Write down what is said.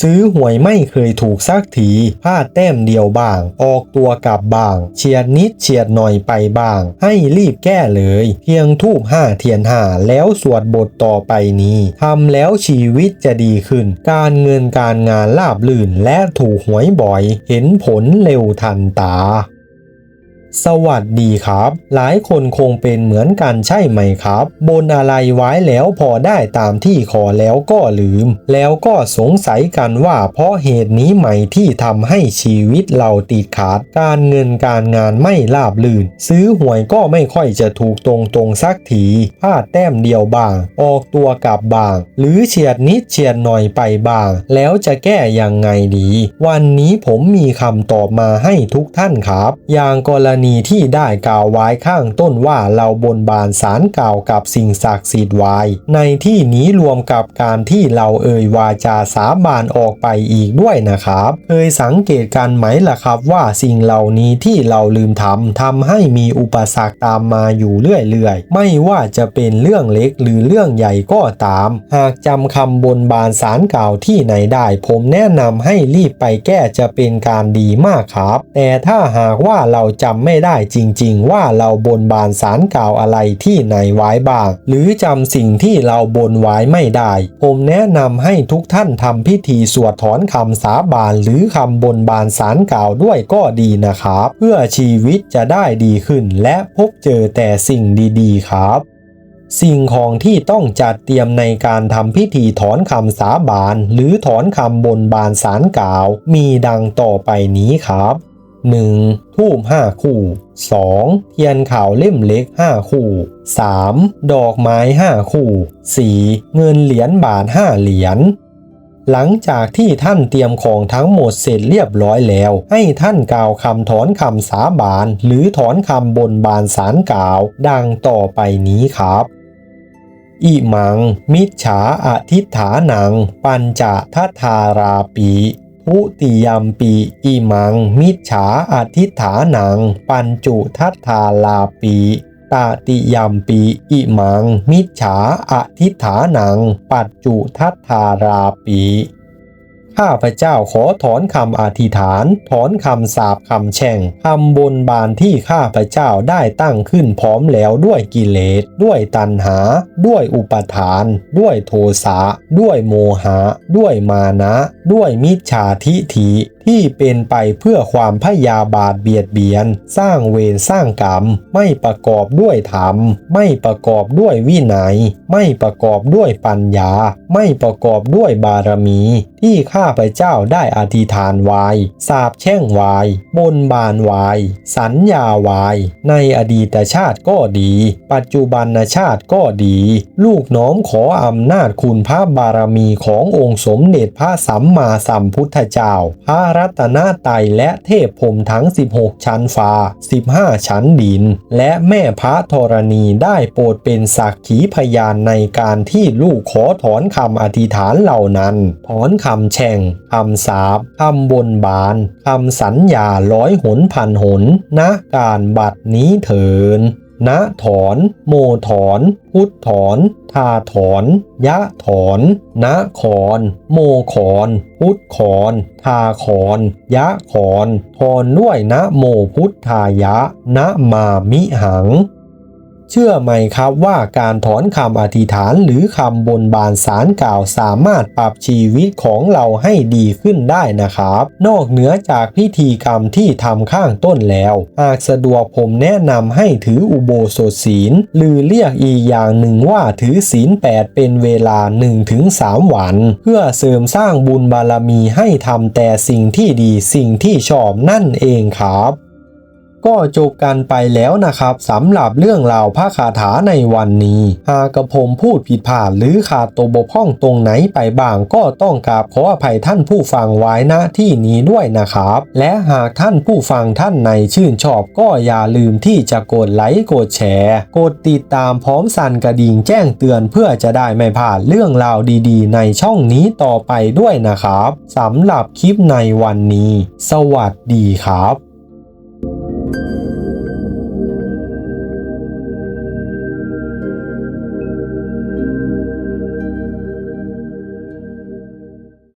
ซื้อหวยไม่เคยถูกสักทีพลาดแต้มเดียวบ้าง ออกตัวกลับบ้าง เฉียดนิดเฉียดหน่อยไปบ้าง ให้รีบแก้เลย เพียงทูบห้าเทียนห้าแล้วสวดบทต่อไปนี้ทำแล้วชีวิตจะดีขึ้น การเงินการงานราบลื่นและถูกหวยบ่อย เห็นผลเร็วทันตา สวัสดีครับ หลายคนคงเป็นเหมือนกันใช่ไหมครับ บนอะไรไว้แล้วพอได้ตามที่ขอแล้วก็ลืม แล้วก็สงสัยกันว่าเพราะเหตุนี้ไหมที่ทำให้ชีวิตเราติดขาด การเงินการงานไม่ราบลื่น ซื้อหวยก็ไม่ค่อยจะถูกตรงตรงสักทีพลาดแต้มเดียวบ้าง ออกตัวกลับบ้าง หรือเฉียดนิดเฉียดหน่อยไปบ้าง แล้วจะแก้ยังไงดี วันนี้ผมมีคำตอบมาให้ทุกท่านครับ อย่างกรณีีที่ได้กล่าวไว้ข้างต้นว่าเราบนบานสารกล่าวกับสิ่งศักดิ์สิทธิ์ไว้ ในที่นี้รวมกับการที่เราเอ่ยวาจาสาบานออกไปอีกด้วยนะครับเคยสังเกตกันไหมล่ะครับว่าสิ่งเหล่านี้ที่เราลืมทำทำให้มีอุปสรรคตามมาอยู่เรื่อยๆ ไม่ว่าจะเป็นเรื่องเล็กหรือเรื่องใหญ่ก็ตาม หากจำคำบนบานสารกล่าวที่ไหนได้ ผมแนะนำให้รีบไปแก้จะเป็นการดีมากครับ แต่ถ้าหากว่าเราจำไม่ได้จริง ๆ ว่าเราบนบานสารกล่าวอะไรที่ไหนไว้บ้าง หรือจำสิ่งที่เราบนไว้ไม่ได้ ผมแนะนำให้ทุกท่านทำพิธีสวดถอนคำสาบานหรือคำบนบานสารกล่าวด้วยก็ดีนะครับ เพื่อชีวิตจะได้ดีขึ้น และพบเจอแต่สิ่งดีๆ ครับสิ่งของที่ต้องจัดเตรียมในการทำพิธีถอนคำสาบาน หรือถอนคำบนบานสารกล่าว มีดังต่อไปนี้ครับ 1. ทูบ5 คู่ 2. เทียนขาวเล่มเล็ก 5 คู่ 3. ดอกไม้ 5 คู่ 4. เงินเหรียญบาท 5 เหรียญหลังจากที่ท่านเตรียมของทั้งหมดเสร็จเรียบร้อยแล้ว ให้ท่านกล่าวคำถอนคำสาบาน หรือถอนคำบนบานสารกล่าว ดังต่อไปนี้ครับ อิมัง มิจฉาอธิฐานัง ปัญจทัทาราปี ทุติยมปีอิมัง มิจฉาอธิฐานัง ปัญจุทัทธาลาปีตาติยมปีอิมัง มิจฉาอธิฐานัง ปัจจุทัทธาราปี ข้าพเจ้าขอถอนคำอธิษฐาน ถอนคำสาปคำแช่งคำบนบานที่ข้าพเจ้าได้ตั้งขึ้นพร้อมแล้วด้วยกิเลส ด้วยตัณหา ด้วยอุปทาน ด้วยโทสะด้วยโมหะ ด้วยมานะ ด้วยมิจฉาทิฐิ ที่เป็นไปเพื่อความพยาบาทเบียดเบียน สร้างเวรสร้างกรรม ไม่ประกอบด้วยธรรม ไม่ประกอบด้วยวินัย ไม่ประกอบด้วยปัญญา ไม่ประกอบด้วยบารมี ที่ข้าพเจ้าได้อธิษฐานไว้สาบแช่งไว้บนบานไว้สัญญาไว้ในอดีตชาติก็ดี ปัจจุบันชาติก็ดี ลูกน้อมขออำนาจคุณพระบารมีขององค์สมเด็จพระสัมมาสัมพุทธเจ้าพระรัตนตรัยและเทพพรมทั้ง 16 ชั้นฟ้า 15 ชั้นดิน และแม่พระธรณีได้โปรดเป็นสักขีพยานในการที่ลูกขอถอนคำอธิษฐานเหล่านั้น ถอนคำแช่งคำสาปคำบนบานคำสัญญาร้อยหนพันหนณการบัดนี้เถิน ณถอน โมถอน พุทธถอน ทาถอน ยะถอนณขอน โมขอน พุทธขอน ทาขอน ยะขอนถอนด้วยนะโมพุทธายะ นะมามิหัง เชื่อไหมครับว่าการถอนคำอธิษฐานหรือคำบนบานสารกล่าวสามารถปรับชีวิตของเราให้ดีขึ้นได้นะครับ นอกเหนือจากพิธีกรรมที่ทำข้างต้นแล้วหากสะดวกผมแนะนำให้ถืออุโบสถศีล หรือเรียกอีกอย่างหนึ่งว่าถือศีล8เป็นเวลา 1-3 วัน เพื่อเสริมสร้างบุญบารมีให้ทำแต่สิ่งที่ดีสิ่งที่ชอบนั่นเองครับ ก็จบกันไปแล้วนะครับสำหรับเรื่องราวพระคาถาในวันนี้ หากกระผมพูดผิดพลาดหรือขาดตัวบกพร่องตรงไหนไปบ้างก็ต้องกราบขออภัยท่านผู้ฟังไว้ณที่นี้ด้วยนะครับ และหากท่านผู้ฟังท่านในชื่นชอบก็อย่าลืมที่จะกดไลค์กดแชร์กดติดตามพร้อมสั่นกระดิ่งแจ้งเตือนเพื่อจะได้ไม่พลาดเรื่องราวดีๆ ในช่องนี้ต่อไปด้วยนะครับสำหรับคลิปในวันนี้ สวัสดีครับ